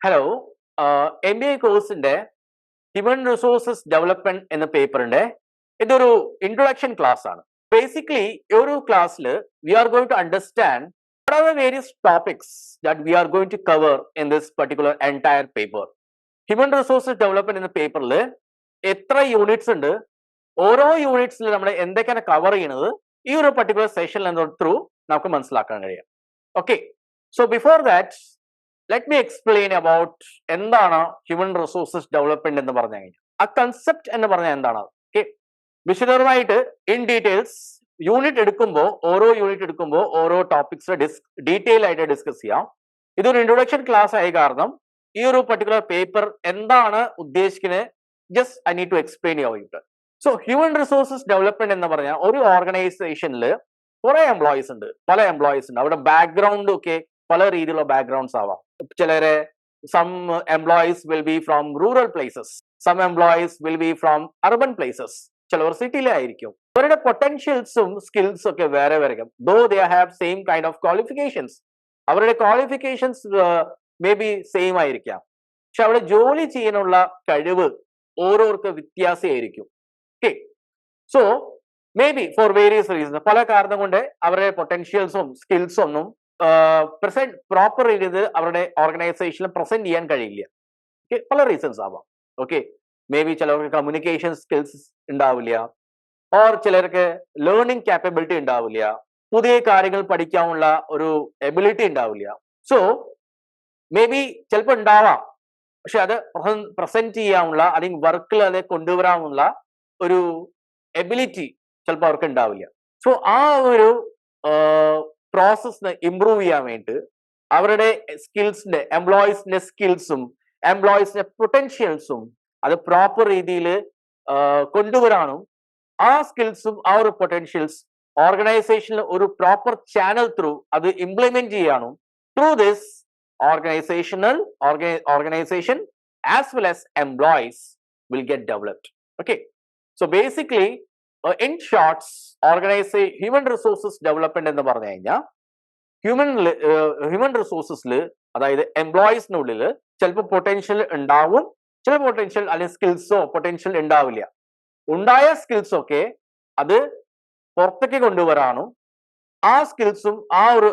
Hello M B A കോഴ്സിന്റെ human resources development എന്ന പേപ്പറിന്റെ ഇതൊരു ഇൻട്രൊഡക്ഷൻ ക്ലാസ് ആണ് ബേസിക്കലി ഒരു ക്ലാസ്സിൽ we are going to understand what are the various topics that we are going to cover in this particular entire paper. Human resources development എന്ന പേപ്പറിൽ എത്ര യൂണിറ്റ്സ് ഉണ്ട് ഓരോ യൂണിറ്റ്സിൽ നമ്മൾ എന്തൊക്കെയാണ് കവർ ചെയ്യുന്നത് ഈ ഒരു പർട്ടിക്കുലർ സെഷനിൽ ത്രൂ നമുക്ക് മനസ്സിലാക്കാൻ കഴിയാം. Okay so before that let me explain about എന്താണ് ഹ്യൂമൻ റിസോഴ്സസ് ഡെവലപ്മെന്റ് എന്ന് പറഞ്ഞു കഴിഞ്ഞാൽ. ആ കൺസെപ്റ്റ് എന്ന് പറഞ്ഞാൽ എന്താണ്? ഓക്കെ വിശദമായിട്ട് ഇൻ ഡീറ്റെയിൽസ് യൂണിറ്റ് എടുക്കുമ്പോൾ ഓരോ യൂണിറ്റ് എടുക്കുമ്പോൾ ഓരോ ടോപ്പിക്സ് ഡിസ് ഡീറ്റെയിൽ ആയിട്ട് ഡിസ്കസ് ചെയ്യാം. ഇതൊരു ഇൻട്രൊഡക്ഷൻ ക്ലാസ് ആയ കാരണം ഈ ഒരു പർട്ടിക്കുലർ പേപ്പർ എന്താണ് ഉദ്ദേശിക്കുന്നത് just I need to explain your so human resources development എന്ന് പറഞ്ഞാൽ ഒരു ഓർഗനൈസേഷനിൽ കുറെ എംപ്ലോയീസ് ഉണ്ട്. പല എംപ്ലോയീസ് ഉണ്ട്. അവിടെ ബാക്ക്ഗ്രൗണ്ട് ഒക്കെ പല രീതിയിലുള്ള ബാക്ക്ഗ്രൗണ്ട്സ് ആവാം. ചിലരെ some employees will be from rural places some employees will be from urban places ചിലവർ സിറ്റിയിലായിരിക്കും അവരുടെ പൊട്ടൻഷ്യൽസും സ്കിൽസും ഒക്കെ വേറെ വേറെ though they have same kind of qualifications അവരുടെ ക്വാളിഫിക്കേഷൻസ് മേ ബി സെയിം ആയിരിക്കാം. പക്ഷെ അവിടെ ജോലി ചെയ്യാനുള്ള കഴിവ് ഓരോർക്ക് വ്യത്യാസമായിരിക്കും. Okay so may be for various reason പല കാരണം കൊണ്ട് അവരുടെ പൊട്ടൻഷ്യൽസും സ്കിൽസും ഒന്നും പ്രസന്റ് പ്രോപ്പർ രീതിയിൽ അവരുടെ ഓർഗനൈസേഷനിൽ പ്രസന്റ് ചെയ്യാൻ കഴിയില്ല. ഓക്കെ പല റീസൺസ് ആവാം. ഓക്കെ മേ ബി ചിലർക്ക് കമ്മ്യൂണിക്കേഷൻ സ്കിൽസ് ഉണ്ടാവില്ല. ഓർ ചിലർക്ക് ലേണിംഗ് കാപ്പബിലിറ്റി ഉണ്ടാവില്ല. പുതിയ കാര്യങ്ങൾ പഠിക്കാനുള്ള ഒരു എബിലിറ്റി ഉണ്ടാവില്ല. സോ മേ ബി ചിലപ്പോൾ ഉണ്ടാവാം. പക്ഷെ അത് പ്രസന്റ് ചെയ്യാനുള്ള അല്ലെങ്കിൽ വർക്കിൽ അത് കൊണ്ടുവരാനുള്ള ഒരു എബിലിറ്റി ചിലപ്പോൾ അവർക്ക് ഉണ്ടാവില്ല. സോ ആ ഒരു പ്രോസസ്സിനെ ഇമ്പ്രൂവ് ചെയ്യാൻ വേണ്ടി അവരുടെ സ്കിൽസിന്റെ എംപ്ലോയീസിന്റെ സ്കിൽസും എംപ്ലോയീസിന്റെ പൊട്ടൻഷ്യൽസും അത് പ്രോപ്പർ രീതിയിൽ കൊണ്ടുവരാനും ആ സ്കിൽസും ആ ഒരു പൊട്ടൻഷ്യൽസ് ഓർഗനൈസേഷനിൽ ഒരു പ്രോപ്പർ ചാനൽ ത്രൂ അത് ഇംപ്ലിമെന്റ് ചെയ്യാനും through this organisational organisation as well as employees will get developed okay so basically in shorts organise human resources development എന്ന് പറഞ്ഞു കഴിഞ്ഞാൽ ഹ്യൂമൻ ഹ്യൂമൻ റിസോഴ്സസിൽ അതായത് എംപ്ലോയീസിനുള്ളിൽ ചിലപ്പോൾ പൊട്ടൻഷ്യൽ ഉണ്ടാവും ചില പൊട്ടൻഷ്യൽ അല്ലെങ്കിൽ സ്കിൽസോ പൊട്ടൻഷ്യൽ ഉണ്ടാവില്ല. ഉണ്ടായ സ്കിൽസൊക്കെ അത് പുറത്തേക്ക് കൊണ്ടുവരാനും ആ സ്കിൽസും ആ ഒരു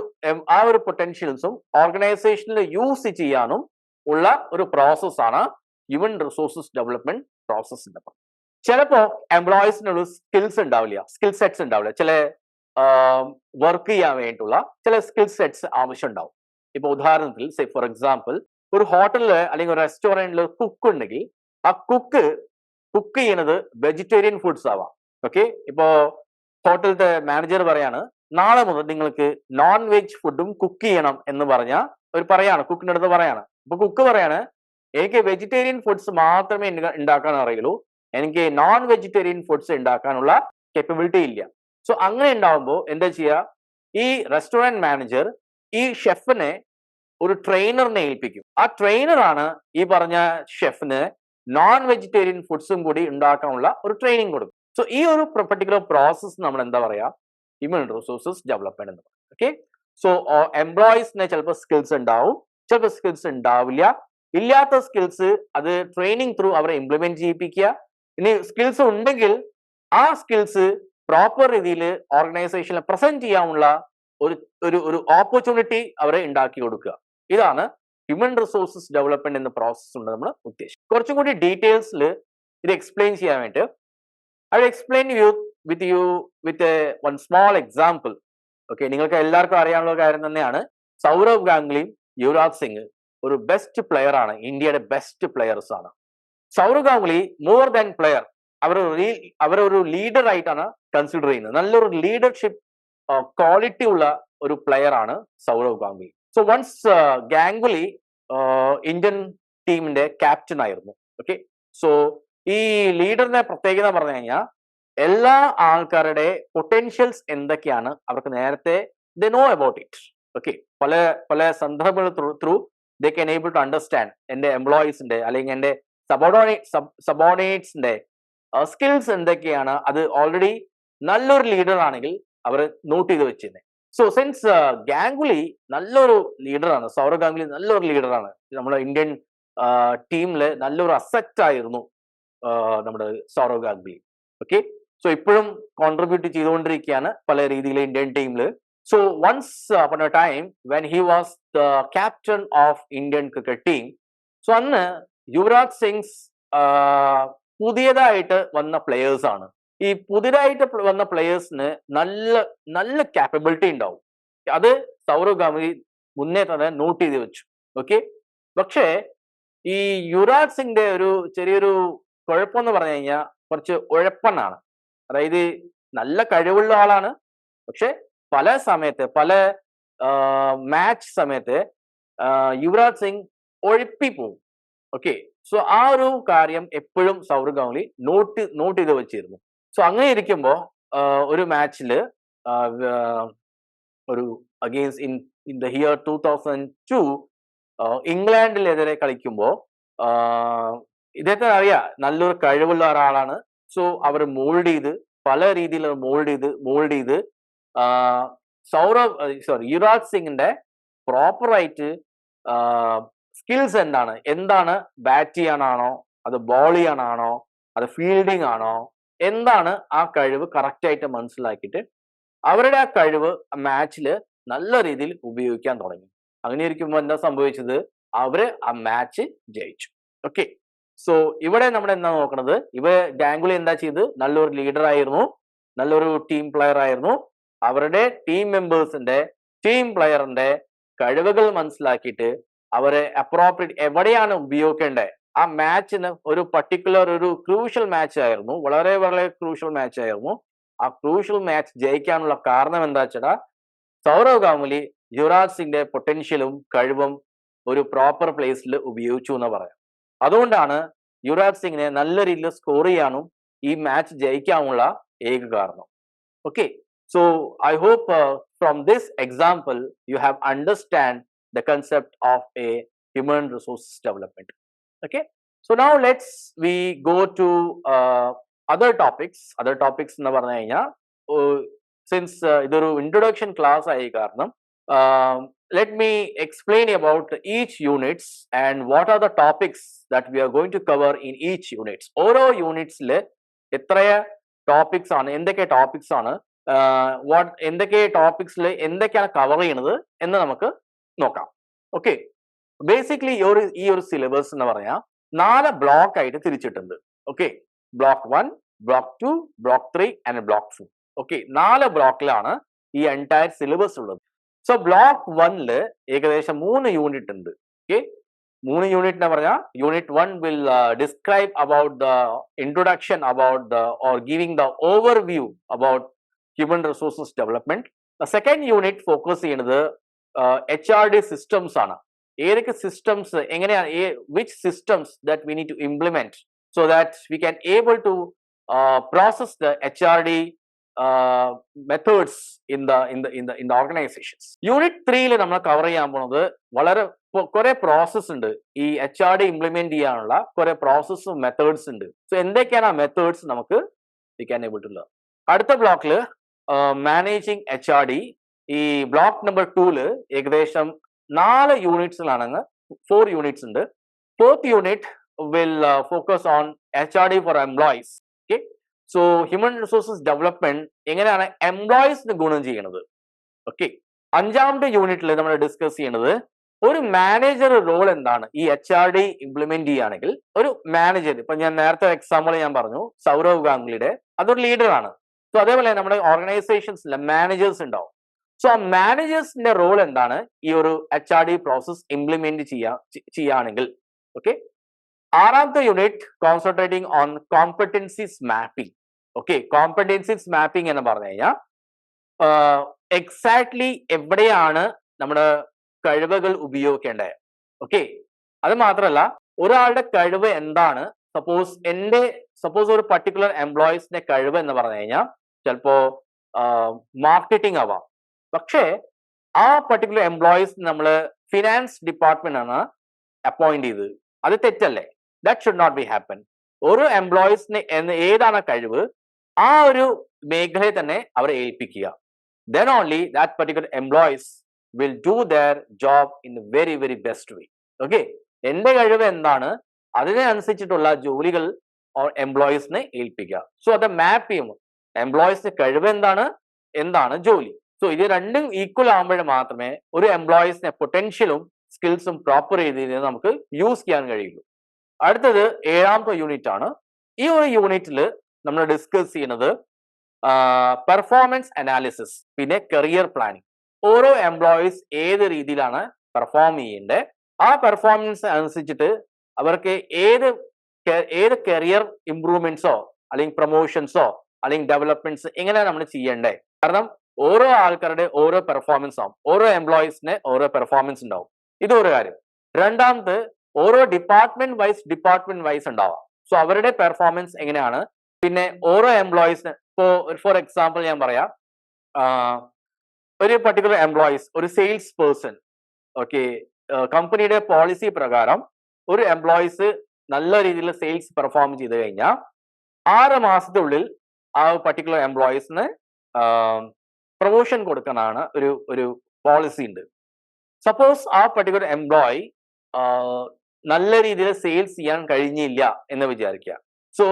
ആ ഒരു പൊട്ടൻഷ്യൽസും ഓർഗനൈസേഷനിൽ യൂസ് ചെയ്യാനും ഉള്ള ഒരു പ്രോസസ്സാണ് ഹ്യൂമൻ റിസോഴ്സസ് ഡെവലപ്മെന്റ് പ്രോസസ് പറയുന്നത്. ചിലപ്പോൾ എംപ്ലോയീസിനുള്ള സ്കിൽസ് ഉണ്ടാവില്ല സ്കിൽ സെറ്റ്സ് ഉണ്ടാവില്ല. ചില വർക്ക് ചെയ്യാൻ വേണ്ടിയിട്ടുള്ള ചില സ്കിൽ സെറ്റ്സ് ആവശ്യം ഉണ്ടാവും ഇപ്പൊ ഉദാഹരണത്തിൽ സേ ഫോർ എക്സാമ്പിൾ ഒരു ഹോട്ടലിൽ അല്ലെങ്കിൽ ഒരു റെസ്റ്റോറന്റിൽ കുക്ക് ഉണ്ടെങ്കിൽ ആ കുക്ക് കുക്ക് ചെയ്യുന്നത് വെജിറ്റേറിയൻ ഫുഡ്സ് ആവാം. ഓക്കെ ഇപ്പോ ഹോട്ടലിന്റെ മാനേജർ പറയാണ് നാളെ മുതൽ നിങ്ങൾക്ക് നോൺ വെജ് ഫുഡും കുക്ക് ചെയ്യണം എന്ന് പറഞ്ഞ ഒരു പറയാണ് കുക്കിന്റെ അടുത്ത് പറയാണ്. അപ്പൊ കുക്ക് പറയാണ് എനിക്ക് വെജിറ്റേറിയൻ ഫുഡ്സ് മാത്രമേ ഉണ്ടാക്കാൻ അറിയുള്ളൂ. എനിക്ക് നോൺ വെജിറ്റേറിയൻ ഫുഡ്സ് ഉണ്ടാക്കാനുള്ള കേപ്പബിലിറ്റി ഇല്ല. സോ അങ്ങനെ ഉണ്ടാവുമ്പോൾ എന്താ ചെയ്യുക ഈ റെസ്റ്റോറന്റ് മാനേജർ ഈ ഷെഫിനെ ഒരു ട്രെയിനറിനെ ഏൽപ്പിക്കും. ആ ട്രെയിനറാണ് ഈ പറഞ്ഞ ഷെഫിന് നോൺ വെജിറ്റേറിയൻ ഫുഡ്സും കൂടി ഉണ്ടാക്കാനുള്ള ഒരു ട്രെയിനിങ് കൊടുക്കും. സോ ഈ ഒരു പെർട്ടിക്കുലർ പ്രോസസ്സ് നമ്മൾ എന്താ പറയുക ഹ്യൂമൻ റിസോഴ്സസ് ഡെവലപ്മെന്റ് എന്ന് പറയും. ഓക്കെ സോ എംപ്ലോയീസിന് ചിലപ്പോൾ സ്കിൽസ് ഉണ്ടാവും ചിലപ്പോൾ സ്കിൽസ് ഉണ്ടാവില്ല ഇല്ലാത്ത സ്കിൽസ് അത് ട്രെയിനിങ് ത്രൂ അവരെ ഇംപ്ലിമെന്റ് ചെയ്യിപ്പിക്കുക. ഇനി സ്കിൽസ് ഉണ്ടെങ്കിൽ ആ സ്കിൽസ് പ്രോപ്പർ രീതിയിൽ ഓർഗനൈസേഷനിൽ പ്രസന്റ് ചെയ്യാനുള്ള ഒരു ഒരു ഓപ്പർച്യൂണിറ്റി അവരെ ഉണ്ടാക്കി കൊടുക്കുക. ഇതാണ് ഹ്യൂമൻ റിസോഴ്സസ് ഡെവലപ്മെന്റ് എന്ന പ്രോസസ് ഉണ്ട് നമ്മൾ ഉദ്ദേശിക്കുന്നത് കുറച്ചും കൂടി ഡീറ്റെയിൽസിൽ ഇത് എക്സ്പ്ലെയിൻ ചെയ്യാൻ വേണ്ടി I explain you with you with a one small example okay നിങ്ങൾക്ക് എല്ലാവർക്കും അറിയാനുള്ള കാര്യം തന്നെയാണ്. സൗരവ് ഗാംഗ്ലിയും യുവരാജ് സിംഗ് ഒരു ബെസ്റ്റ് പ്ലെയർ ആണ്. ഇന്ത്യയുടെ ബെസ്റ്റ് പ്ലെയേഴ്സ് ആണ്. Sourav Ganguly more than player അവർ അവരൊരു ലീഡർ ആയിട്ടാണ് കൺസിഡർ ചെയ്യുന്നത്. നല്ലൊരു ലീഡർഷിപ്പ് ക്വാളിറ്റി ഉള്ള ഒരു പ്ലെയർ ആണ് Sourav Ganguly so once Ganguly Indian ടീമിന്റെ ക്യാപ്റ്റൻ ആയിരുന്നു. ഓക്കെ സോ ഈ ലീഡറിന്റെ പ്രത്യേകത പറഞ്ഞു കഴിഞ്ഞാൽ എല്ലാ ആൾക്കാരുടെ പൊട്ടൻഷ്യൽസ് എന്തൊക്കെയാണ് അവർക്ക് നേരത്തെ the know about it okay പല പല സന്ദർഭങ്ങൾ through they can able to understand എന്റെ എംപ്ലോയീസിന്റെ അല്ലെങ്കിൽ എന്റെ സബോർഡിനേറ്റ് സബോർഡിനേറ്റ്സിന്റെ സ്കിൽസ് എന്തൊക്കെയാണ്? അത് ഓൾറെഡി നല്ലൊരു ലീഡർ ആണെങ്കിൽ അവർ നോട്ട് ചെയ്ത് വെച്ചിരുന്നത് സോ സിൻസ് ഗാംഗുലി നല്ലൊരു ലീഡറാണ് സൗരവ് ഗാംഗുലി നല്ലൊരു ലീഡറാണ് നമ്മുടെ ഇന്ത്യൻ ടീമിൽ നല്ലൊരു അസറ്റ് ആയിരുന്നു നമ്മുടെ സൗരവ് ഗാംഗുലി. ഓക്കെ സോ ഇപ്പോഴും കോൺട്രിബ്യൂട്ട് ചെയ്തുകൊണ്ടിരിക്കുകയാണ് പല രീതിയിൽ ഇന്ത്യൻ ടീമിൽ so once upon a time when he was the captain of Indian cricket team so അന്ന് യുവരാജ് സിംഗ്സ് പുതിയതായിട്ട് വന്ന പ്ലെയേഴ്സ് ആണ്. ഈ പുതിയതായിട്ട് വന്ന പ്ലെയേഴ്സിന് നല്ല നല്ല കാപ്പബിലിറ്റി ഉണ്ടാവും. അത് സൗരവ് ഗാംഗുലി മുന്നേ തന്നെ നോട്ട് ചെയ്ത് വെച്ചു. ഓക്കെ പക്ഷേ ഈ യുവരാജ് സിംഗിന്റെ ഒരു ചെറിയൊരു കുഴപ്പമെന്ന് പറഞ്ഞു കഴിഞ്ഞാൽ കുറച്ച് ഉഴപ്പനാണ്. അതായത് നല്ല കഴിവുള്ള ആളാണ്. പക്ഷെ പല സമയത്ത് പല മാച്ച് സമയത്ത് യുവരാജ് സിംഗ് ഒഴിപ്പി പോവും ഓക്കെ സോ ആ ഒരു കാര്യം എപ്പോഴും സൗരവ് ഗാംഗുലി നോട്ട് നോട്ട് ചെയ്ത് വെച്ചിരുന്നു. സോ അങ്ങനെ ഇരിക്കുമ്പോൾ ഒരു മാച്ചിൽ ഒരു against in in the year two thousand two ഇംഗ്ലണ്ടിലെതിരെ കളിക്കുമ്പോൾ ഇദ്ദേഹത്തെ അറിയാം നല്ലൊരു കഴിവുള്ള ഒരാളാണ്. സോ അവർ മോൾഡ് ചെയ്ത് പല രീതിയിൽ മോൾഡ് ചെയ്ത് മോൾഡ് ചെയ്ത് സൗരവ് സോറി യുവരാജ് സിംഗിന്റെ പ്രോപ്പറായിട്ട് സ്കിൽസ് എന്താണ്? എന്താണ് ബാറ്റ് ചെയ്യാനാണോ അത് ബോൾ ചെയ്യാനാണോ അത് ഫീൽഡിംഗ് ആണോ? എന്താണ് ആ കഴിവ് കറക്റ്റായിട്ട് മനസ്സിലാക്കിയിട്ട് അവരുടെ ആ കഴിവ് മാച്ചിൽ നല്ല രീതിയിൽ ഉപയോഗിക്കാൻ തുടങ്ങി. അങ്ങനെ ഇരിക്കുമ്പോൾ എന്താ സംഭവിച്ചത്? അവർ ആ മാച്ച് ജയിച്ചു. ഓക്കെ സോ ഇവിടെ നമ്മൾ എന്താ നോക്കണത്? ഇവ ഗാംഗുലി എന്താ ചെയ്ത്? നല്ലൊരു ലീഡർ ആയിരുന്നു. നല്ലൊരു ടീം പ്ലെയർ ആയിരുന്നു. അവരുടെ ടീം മെമ്പേഴ്സിന്റെ ടീം പ്ലെയറിന്റെ കഴിവുകൾ മനസ്സിലാക്കിയിട്ട് അവരെ അപ്രോപ്രിയേറ്റ് എവിടെയാണ് ഉപയോഗിക്കേണ്ടത്? ആ മാച്ചിന് ഒരു പർട്ടിക്കുലർ ഒരു ക്രൂഷ്യൽ മാച്ച് ആയിരുന്നു. വളരെ വളരെ ക്രൂഷ്യൽ മാച്ച് ആയിരുന്നു. ആ ക്രൂഷ്യൽ മാച്ച് ജയിക്കാനുള്ള കാരണം എന്താ വെച്ചാൽ സൗരവ് ഗാംഗുലി യുവരാജ് സിംഗിന്റെ പൊട്ടൻഷ്യലും കഴിവും ഒരു പ്രോപ്പർ പ്ലേസിൽ ഉപയോഗിച്ചു എന്ന് പറയാം. അതുകൊണ്ടാണ് യുവരാജ് സിംഗിനെ നല്ല രീതിയിൽ സ്കോർ ചെയ്യാനും ഈ മാച്ച് ജയിക്കാനുള്ള ഏക കാരണം. Okay so I hope from this example you have understand the concept of a human resources development okay? So now let's we go to uh, other topics. Other topics എന്ന് പറഞ്ഞു കഴിഞ്ഞാൽ since ഇതൊരു introduction class ആയി കാരണം let me explain about each units and what are the topics that we are going to cover in each units ഓരോ യൂണിറ്റ്സിൽ എത്ര topics ആണ് എന്തൊക്കെ ടോപ്പിക്സ് ആണ് വാട്ട് എന്തൊക്കെ ടോപ്പിക്സിൽ എന്തൊക്കെയാണ് കവർ ചെയ്യണത് എന്ന് നമുക്ക് നോക്കാം. ഓക്കെ ബേസിക്കലി ഈ ഒരു ഈ ഒരു സിലബസ് എന്ന് പറഞ്ഞാൽ നാല് ബ്ലോക്ക് ആയിട്ട് തിരിച്ചിട്ടുണ്ട്. Okay block one block two block three and block four okay നാല് ബ്ലോക്കിലാണ് ഈ എന്റയർ സിലബസ് ഉള്ളത്. സോ ബ്ലോക്ക് വണ്ണിൽ ഏകദേശം മൂന്ന് യൂണിറ്റ് ഉണ്ട്. ഓക്കെ മൂന്ന് യൂണിറ്റ് എന്ന് പറഞ്ഞാൽ unit one will describe about the introduction about the or giving the overview about human resources development second unit focus ചെയ്യുന്നത് എച്ച് ആർ ഡി സിസ്റ്റംസ് ആണ്. ഏതൊക്കെ സിസ്റ്റംസ് എങ്ങനെയാണ് which systems that we need to implement so that we can able to process the H R D methods in the in the in organisations unit ത്രീയിൽ നമ്മൾ cover ചെയ്യാൻ പോണത് വളരെ കുറെ process ഉണ്ട്. ഈ എച്ച് ആർ ഡി ഇംപ്ലിമെന്റ് ചെയ്യാനുള്ള കുറെ പ്രോസസ്സും മെത്തേഡ്സ് ഉണ്ട്. സോ എന്തൊക്കെയാണ് ആ മെത്തേഡ്സ് നമുക്ക് we can able to learn അടുത്ത ബ്ലോക്കിൽ മാനേജിങ് എച്ച് ആർ ഡി ഈ ബ്ലോക്ക് നമ്പർ ടൂൽ ഏകദേശം നാല് യൂണിറ്റ്സിലാണെങ്കിൽ ഫോർ യൂണിറ്റ്സ് ഉണ്ട്. Fourth unit will focus on H R D for employees okay so human resources development എങ്ങനെയാണ് എംപ്ലോയീസിന് ഗുണം ചെയ്യണത്? ഓക്കെ അഞ്ചാമത്തെ യൂണിറ്റിൽ നമ്മൾ ഡിസ്കസ് ചെയ്യണത് ഒരു മാനേജർ റോൾ എന്താണ്? ഈ എച്ച് ആർ ഡി ഇംപ്ലിമെന്റ് ചെയ്യുകയാണെങ്കിൽ ഒരു മാനേജർ ഇപ്പൊ ഞാൻ നേരത്തെ എക്സാമ്പിൾ ഞാൻ പറഞ്ഞു സൗരവ് ഗാംഗുലിയുടെ അതൊരു ലീഡറാണ് സോ അതേപോലെ നമ്മുടെ ഓർഗനൈസേഷൻസിലെ മാനേജേഴ്സ് ഉണ്ടാവും. സോ ആ മാനേജേഴ്സിന്റെ റോൾ എന്താണ്? ഈ ഒരു H R D process implement ചെയ്യാ ചെയ്യുകയാണെങ്കിൽ ഓക്കെ ആറാമത്തെ unit concentrating on competencies mapping okay competencies mapping എന്ന് പറഞ്ഞു കഴിഞ്ഞാൽ എക്സാക്ട്ലി എവിടെയാണ് നമ്മുടെ കഴിവുകൾ ഉപയോഗിക്കേണ്ടത്? ഓക്കെ അത് മാത്രമല്ല ഒരാളുടെ കഴിവ് എന്താണ്? സപ്പോസ് എന്റെ സപ്പോസ് ഒരു പർട്ടിക്കുലർ എംപ്ലോയീസിന്റെ കഴിവ് എന്ന് പറഞ്ഞു കഴിഞ്ഞാൽ ചിലപ്പോ മാർക്കറ്റിംഗ് ആവാം. പക്ഷേ ആ പർട്ടിക്കുലർ എംപ്ലോയീസ് നമ്മൾ ഫിനാൻസ് ഡിപ്പാർട്ട്മെന്റ് ആണ് അപ്പോയിന്റ് ചെയ്തത്. അത് തെറ്റല്ലേ? That should not be happen ഒരു എംപ്ലോയീസിന് എന്ന് ഏതാണ് കഴിവ്? ആ ഒരു മേഖലയെ തന്നെ അവരെ ഏൽപ്പിക്കുക. Then only that particular employees will do their job in very very best way okay എന്റെ കഴിവ് എന്താണ്? അതിനനുസരിച്ചിട്ടുള്ള ജോലികൾ എംപ്ലോയീസിനെ ഏൽപ്പിക്കുക. സോ അത് മാപ്പ് ചെയ്യും എംപ്ലോയീസിന്റെ കഴിവ് എന്താണ്? എന്താണ് ജോലി? സോ ഇത് രണ്ടും ഈക്വൽ ആകുമ്പോൾ മാത്രമേ ഒരു എംപ്ലോയീസിനെ പൊട്ടൻഷ്യലും സ്കിൽസും പ്രോപ്പർ രീതിയിൽ നമുക്ക് യൂസ് ചെയ്യാൻ കഴിയുള്ളൂ. അടുത്തത് ഏഴാമത്തെ യൂണിറ്റ് ആണ്. ഈ ഒരു യൂണിറ്റിൽ നമ്മൾ ഡിസ്കസ് ചെയ്യുന്നത് പെർഫോമൻസ് അനാലിസിസ് പിന്നെ കരിയർ പ്ലാനിങ് ഓരോ എംപ്ലോയീസ് ഏത് രീതിയിലാണ് പെർഫോം ചെയ്യേണ്ടത് ആ പെർഫോമൻസ് അനുസരിച്ചിട്ട് അവർക്ക് ഏത് ഏത് കരിയർ ഇംപ്രൂവ്മെന്റ്സോ അല്ലെങ്കിൽ പ്രൊമോഷൻസോ അല്ലെങ്കിൽ ഡെവലപ്മെന്റ്സ് എങ്ങനെയാണ് നമ്മൾ ചെയ്യേണ്ടത് കാരണം ഓരോ ആൾക്കാരുടെ ഓരോ പെർഫോമൻസ് ആവും. ഓരോ എംപ്ലോയീസിന് ഓരോ പെർഫോമൻസ് ഉണ്ടാവും. ഇത് ഒരു കാര്യം. രണ്ടാമത് ഓരോ ഡിപ്പാർട്ട്മെന്റ് വൈസ് ഡിപ്പാർട്ട്മെന്റ് വൈസ് ഉണ്ടാവാം. സോ അവരുടെ പെർഫോമൻസ് എങ്ങനെയാണ്? പിന്നെ ഓരോ എംപ്ലോയീസിന് ഇപ്പോ ഫോർ എക്സാമ്പിൾ ഞാൻ പറയാം. ഒരു പർട്ടിക്കുലർ എംപ്ലോയീസ് ഒരു സെയിൽസ് പേഴ്സൺ ഓക്കെ കമ്പനിയുടെ പോളിസി പ്രകാരം ഒരു എംപ്ലോയീസ് നല്ല രീതിയിൽ സെയിൽസ് പെർഫോം ചെയ്ത് കഴിഞ്ഞാൽ ആറ് മാസത്തിനുള്ളിൽ ആ പർട്ടിക്കുലർ എംപ്ലോയീസിന് പ്രൊമോഷൻ കൊടുക്കാനാണ് ഒരു ഒരു പോളിസി ഉണ്ട്. സപ്പോസ് ആ പർട്ടിക്കുലർ എംപ്ലോയി നല്ല രീതിയിൽ സെയിൽസ് ചെയ്യാൻ കഴിഞ്ഞില്ല എന്ന് വിചാരിക്കുക. സോ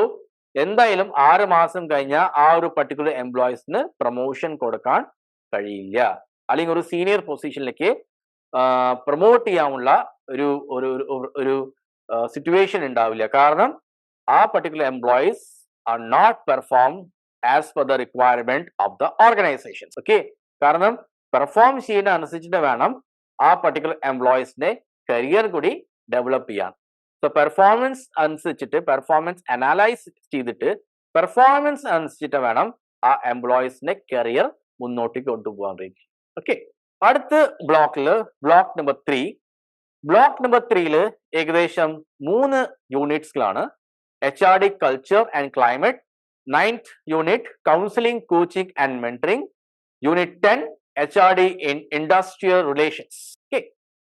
എന്തായാലും ആറ് മാസം കഴിഞ്ഞാൽ ആ ഒരു പർട്ടിക്കുലർ എംപ്ലോയീസിന് പ്രൊമോഷൻ കൊടുക്കാൻ കഴിയില്ല. അല്ലെങ്കിൽ ഒരു സീനിയർ പൊസിഷനിലേക്ക് പ്രൊമോട്ട് ചെയ്യാനുള്ള ഒരു ഒരു ഒരു- സിറ്റുവേഷൻ ഉണ്ടാവില്ല. കാരണം ആ particular employees are not perform as per the requirement of the organisations okay കാരണം പെർഫോം ചെയ്യുന്ന അനുസരിച്ചിട്ട് വേണം ആ പർട്ടിക്കുലർ എംപ്ലോയീസിന്റെ കരിയർ കൂടി ഡെവലപ്പ് ചെയ്യാൻ. സോ പെർഫോമൻസ് അനുസരിച്ചിട്ട് പെർഫോമൻസ് അനാലൈസ് ചെയ്തിട്ട് പെർഫോമൻസ് അനുസരിച്ചിട്ട് വേണം ആ എംപ്ലോയീസിന്റെ കരിയർ മുന്നോട്ട് കൊണ്ടുപോകാൻ വേണ്ടി ഓക്കെ അടുത്ത ബ്ലോക്കിൽ block number three block number ത്രീയിൽ ഏകദേശം മൂന്ന് യൂണിറ്റ്സിലാണ് H R D culture and climate and mentoring unit ten H R D in industrial relations okay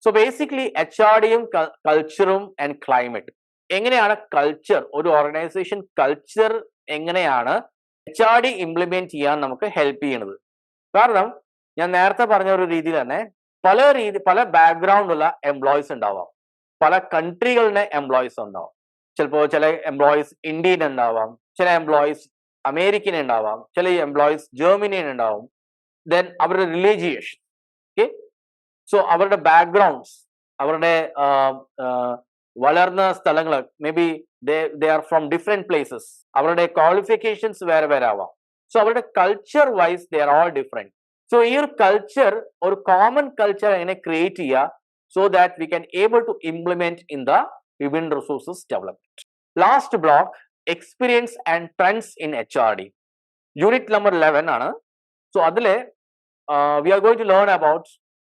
so basically H R ഡിയും കൾച്ചറും ആൻഡ് ക്ലൈമറ്റ് എങ്ങനെയാണ് കൾച്ചർ ഒരു ഓർഗനൈസേഷൻ കൾച്ചർ എങ്ങനെയാണ് H R D implement ചെയ്യാൻ നമുക്ക് ഹെൽപ്പ് ചെയ്യണത് കാരണം ഞാൻ നേരത്തെ പറഞ്ഞ ഒരു രീതിയിൽ തന്നെ പല രീതി പല ബാക്ക്ഗ്രൗണ്ട് ഉള്ള എംപ്ലോയീസ് ഉണ്ടാവാം. പല കൺട്രികളുടെ എംപ്ലോയീസ് ഉണ്ടാവാം. ചിലപ്പോൾ ചില എംപ്ലോയീസ് ഇന്ത്യയിൽ ഉണ്ടാവാം. ചില എംപ്ലോയീസ് അമേരിക്കൻ ഉണ്ടാവാം ചില എംപ്ലോയീസ് ജർമ്മനിയൻ ഉണ്ടാവും ദെൻ അവരുടെ റിലീജിയേഷൻ ഓക്കെ സോ അവരുടെ ബാക്ക്ഗ്രൗണ്ട്സ് അവരുടെ വളർന്ന സ്ഥലങ്ങൾ may be they are from different places അവരുടെ ക്വാളിഫിക്കേഷൻസ് വേറെ വേറെ ആവാം സോ അവരുടെ culture wise they are all different so ഈ ഒരു കൾച്ചർ ഒരു കോമൺ കൾച്ചർ എങ്ങനെ ക്രിയേറ്റ് ചെയ്യുക so that we can able to implement in the human resources development last block experience and trends in H R D unit number eleven ആണ്. So അതിൽ we are going to learn about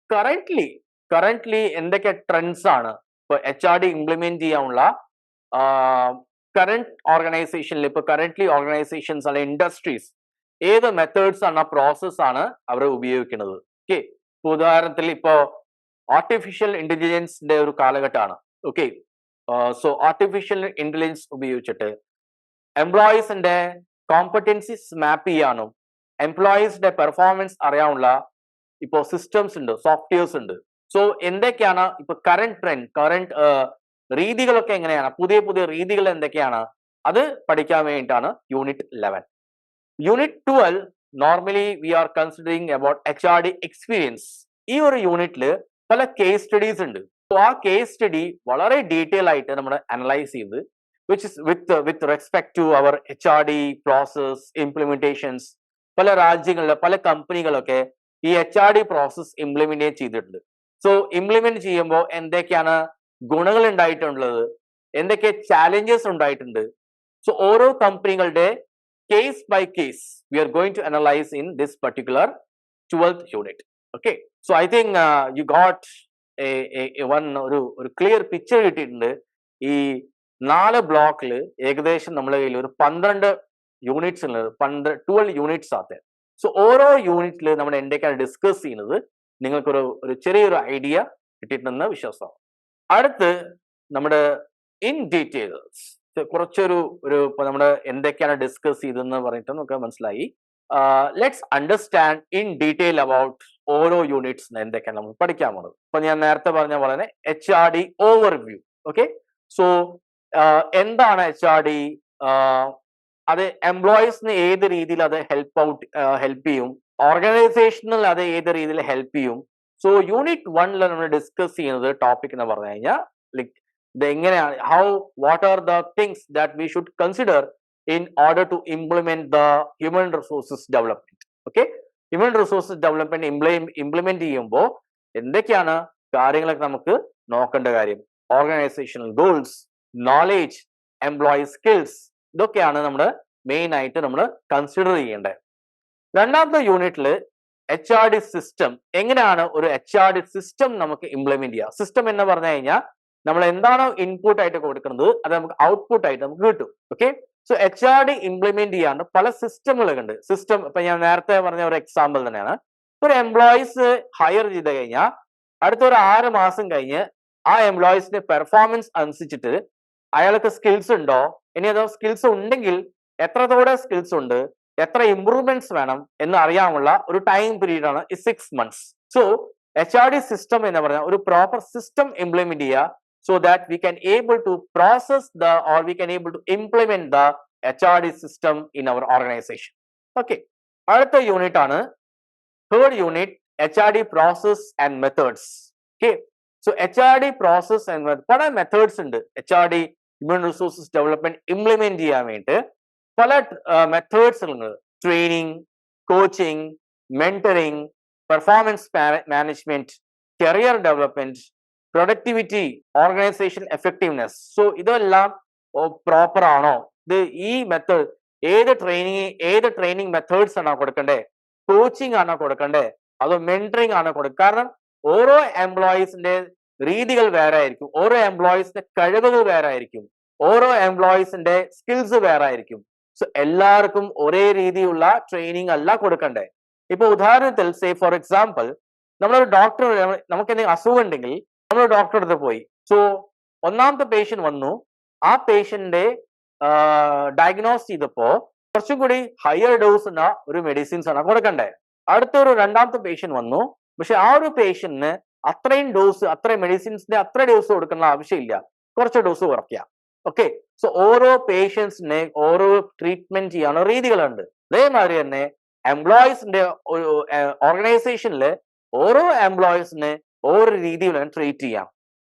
currently currently എന്തൊക്കെ trends ആണ് ഇപ്പൊ H R D implement ചെയ്യാനുള്ള current ഓർഗനൈസേഷനിൽ ഇപ്പൊ currently organisations അല്ലെങ്കിൽ industries ഏത് മെത്തേഡ്സ് ആണ് ആ പ്രോസസ് ആണ് അവർ ഉപയോഗിക്കുന്നത്. ഓക്കെ ഉദാഹരണത്തിൽ ഇപ്പോ ആർട്ടിഫിഷ്യൽ ഇന്റലിജൻസിന്റെ ഒരു കാലഘട്ടമാണ്. ഓക്കെ സോ ആർട്ടിഫിഷ്യൽ ഇന്റലിജൻസ് ഉപയോഗിച്ചിട്ട് എംപ്ലോയീസിന്റെ കോമ്പറ്റൻസീസ് മാപ്പ് ചെയ്യാനും എംപ്ലോയീസിന്റെ പെർഫോമൻസ് അറിയാനുള്ള ഇപ്പോൾ സിസ്റ്റംസ് ഉണ്ട് സോഫ്റ്റ്വെയർസ് ഉണ്ട്. സോ എന്തൊക്കെയാണ് ഇപ്പൊ കറണ്ട് ട്രെൻഡ് കറണ്ട് രീതികളൊക്കെ എങ്ങനെയാണ്? പുതിയ പുതിയ രീതികൾ എന്തൊക്കെയാണ്? അത് പഠിക്കാൻ വേണ്ടിയിട്ടാണ് unit eleven unit twelve normally we are considering about H R D experience ഈ ഒരു യൂണിറ്റിൽ പല കേസ് സ്റ്റഡീസ് ഉണ്ട്. ആ കേസ് സ്റ്റഡി വളരെ ഡീറ്റെയിൽ ആയിട്ട് നമ്മൾ അനലൈസ് ചെയ്ത് which is with with respect to our H R D process implementations പല രാജ്യങ്ങളിലെ പല കമ്പനികളൊക്കെ ഈ H R D process implement ചെയ്തിട്ടുണ്ട്. സോ ഇംപ്ലിമെന്റ് ചെയ്യുമ്പോൾ എന്തൊക്കെയാണ് ഗുണങ്ങൾ ഉണ്ടായിട്ടുള്ളത്? എന്തൊക്കെ ചാലഞ്ചസ് ഉണ്ടായിട്ടുണ്ട്? സോ ഓരോ കമ്പനികളുടെ case by case we are going to analyse in this particular twelfth unit okay so I think you got one ഒരു ഒരു ക്ലിയർ പിക്ചർ കിട്ടിയിട്ടുണ്ട്. ഈ നാല് ബ്ലോക്കിൽ ഏകദേശം നമ്മളെ കയ്യിൽ ഒരു പന്ത്രണ്ട് യൂണിറ്റ്സ് ഉള്ളത് പന്ത്രണ്ട് ട്വൽവ് യൂണിറ്റ്സ് ആത്തെ സോ ഓരോ യൂണിറ്റിൽ നമ്മൾ എന്തൊക്കെയാണ് ഡിസ്കസ് ചെയ്യുന്നത്? നിങ്ങൾക്കൊരു ഒരു ചെറിയൊരു ഐഡിയ കിട്ടിയിട്ടുണ്ടെന്ന് വിശ്വാസമാണ്. അടുത്ത് നമ്മുടെ ഇൻ ഡീറ്റെയിൽസ് കുറച്ചൊരു ഒരു ഇപ്പൊ നമ്മൾ എന്തൊക്കെയാണ് ഡിസ്കസ് ചെയ്തതെന്ന് പറഞ്ഞിട്ട് നമുക്ക് മനസ്സിലായി. Let's understand in detail about ഓരോ യൂണിറ്റ്സ് എന്തൊക്കെയാണ് നമുക്ക് പഠിക്കാൻ പോകുന്നത് ഇപ്പൊ ഞാൻ നേരത്തെ പറഞ്ഞ പോലെ തന്നെ H R D overview okay so എന്താണ് എച്ച് ആർ ഡി അത് എംപ്ലോയീസിന് ഏത് രീതിയിൽ അത് ഹെൽപ്പ് ഔട്ട് ഹെൽപ്പ് ചെയ്യും? ഓർഗനൈസേഷനിൽ അത് ഏത് രീതിയിൽ ഹെൽപ്പ് ചെയ്യും? സോ യൂണിറ്റ് വണ്ണിൽ നമ്മൾ ഡിസ്കസ് ചെയ്യുന്നത് ടോപ്പിക് എന്ന് പറഞ്ഞു കഴിഞ്ഞാൽ ലൈക്ക് ഇത് എങ്ങനെയാണ് how what are the things that we should consider in order to implement the human resources development okay human resources development implement ചെയ്യുമ്പോൾ എന്തൊക്കെയാണ് കാര്യങ്ങളൊക്കെ നമുക്ക് നോക്കേണ്ട കാര്യം? Organisational goals knowledge employee skills ഇതൊക്കെയാണ് നമ്മൾ മെയിൻ ആയിട്ട് നമ്മൾ കൺസിഡർ ചെയ്യേണ്ടത്. രണ്ടാമത്തെ യൂണിറ്റിൽ എച്ച് ആർ ഡി സിസ്റ്റം എങ്ങനെയാണ് ഒരു എച്ച് ആർ ഡി സിസ്റ്റം നമുക്ക് ഇംപ്ലിമെന്റ് ചെയ്യുക സിസ്റ്റം എന്ന് പറഞ്ഞു കഴിഞ്ഞാൽ നമ്മൾ എന്താണോ ഇൻപുട്ട് ആയിട്ട് കൊടുക്കുന്നത് അത് നമുക്ക് ഔട്ട്പുട്ട് ആയിട്ട് നമുക്ക് കിട്ടും. Okay so H R D implement ചെയ്യാണ്ട് പല സിസ്റ്റമുകളുണ്ട് സിസ്റ്റം ഇപ്പൊ ഞാൻ നേരത്തെ പറഞ്ഞ ഒരു എക്സാമ്പിൾ തന്നെയാണ്. ഒരു എംപ്ലോയീസ് ഹയർ ചെയ്ത് കഴിഞ്ഞാൽ അടുത്ത ഒരു ആറ് മാസം കഴിഞ്ഞ് ആ എംപ്ലോയീസിന്റെ പെർഫോമൻസ് അനുസരിച്ചിട്ട് അയാൾക്ക് സ്കിൽസ് ഉണ്ടോ? ഇനി അതോ സ്കിൽസ് ഉണ്ടെങ്കിൽ എത്രത്തോടെ സ്കിൽസ് ഉണ്ട്? എത്ര ഇമ്പ്രൂവ്മെന്റ്സ് വേണം എന്ന് അറിയാനുള്ള ഒരു ടൈം പീരീഡ് ആണ് ഈ six months so H R D system എന്ന് പറഞ്ഞാൽ ഒരു പ്രോപ്പർ സിസ്റ്റം ഇംപ്ലിമെന്റ് ചെയ്യുക so that we can able to process the or we can able to implement the H R D system in our organisation okay അടുത്ത unit ആണ് third unit H R D process and methods okay so H R D process and പല methods ഉണ്ട്. H R D human resources development implement ചെയ്യാൻ വേണ്ടിയിട്ട് പല methods ഉണ്ട്. Training coaching mentoring performance management career development productivity organisation effectiveness so ഇതെല്ലാം proper ആണോ? ഇത് ഈ മെത്തേഡ് ഏത് ട്രെയിനിങ് ഏത് ട്രെയിനിങ് മെത്തേഡ്സ് ആണോ കൊടുക്കണ്ടേ? കോച്ചിങ് ആണോ കൊടുക്കണ്ടേ? അതോ മെന്ററിങ് ആണോ കൊടുക്കുക കാരണം ഓരോ എംപ്ലോയീസിന്റെ രീതികൾ വേറെ ആയിരിക്കും. ഓരോ എംപ്ലോയീസിന്റെ കഴിവുകൾ വേറെ ആയിരിക്കും. ഓരോ എംപ്ലോയീസിന്റെ സ്കിൽസ് വേറെ ആയിരിക്കും സോ എല്ലാവർക്കും ഒരേ രീതിയിലുള്ള ട്രെയിനിങ് അല്ല കൊടുക്കണ്ടേ. ഇപ്പൊ ഉദാഹരണത്തിൽ സേ ഫോർ എക്സാമ്പിൾ നമ്മളൊരു ഡോക്ടർ നമുക്ക് എന്തെങ്കിലും അസുഖം ഉണ്ടെങ്കിൽ നമ്മൾ ഡോക്ടറെ അടുത്ത് പോയി. സോ ഒന്നാമത്തെ പേഷ്യന്റ് വന്നു. ആ പേഷ്യന്റിന്റെ ഡയഗ്നോസ് ചെയ്തപ്പോ കുറച്ചും കൂടി ഹയർ ഡോസ് ഉള്ള ഒരു മെഡിസിൻസ് ആണ് കൊടുക്കണ്ടേ. അടുത്ത ഒരു രണ്ടാമത്തെ പേഷ്യന്റ് വന്നു. പക്ഷെ ആ ഒരു പേഷ്യന്റിന് അത്രയും ഡോസ് അത്രയും മെഡിസിൻസിന്റെ അത്ര ഡോസ് കൊടുക്കുന്ന ആവശ്യമില്ല. കുറച്ച് ഡോസ് കുറയ്ക്കുക ഓക്കെ സോ ഓരോ പേഷ്യൻസിനെ ഓരോ ട്രീറ്റ്മെന്റ് ചെയ്യാനുള്ള രീതികളുണ്ട്. അതേമാതിരി തന്നെ എംപ്ലോയീസിന്റെ ഒരു ഓരോ എംപ്ലോയീസിനെ ഓരോ രീതിയിലാണ് ട്രീറ്റ് ചെയ്യാം.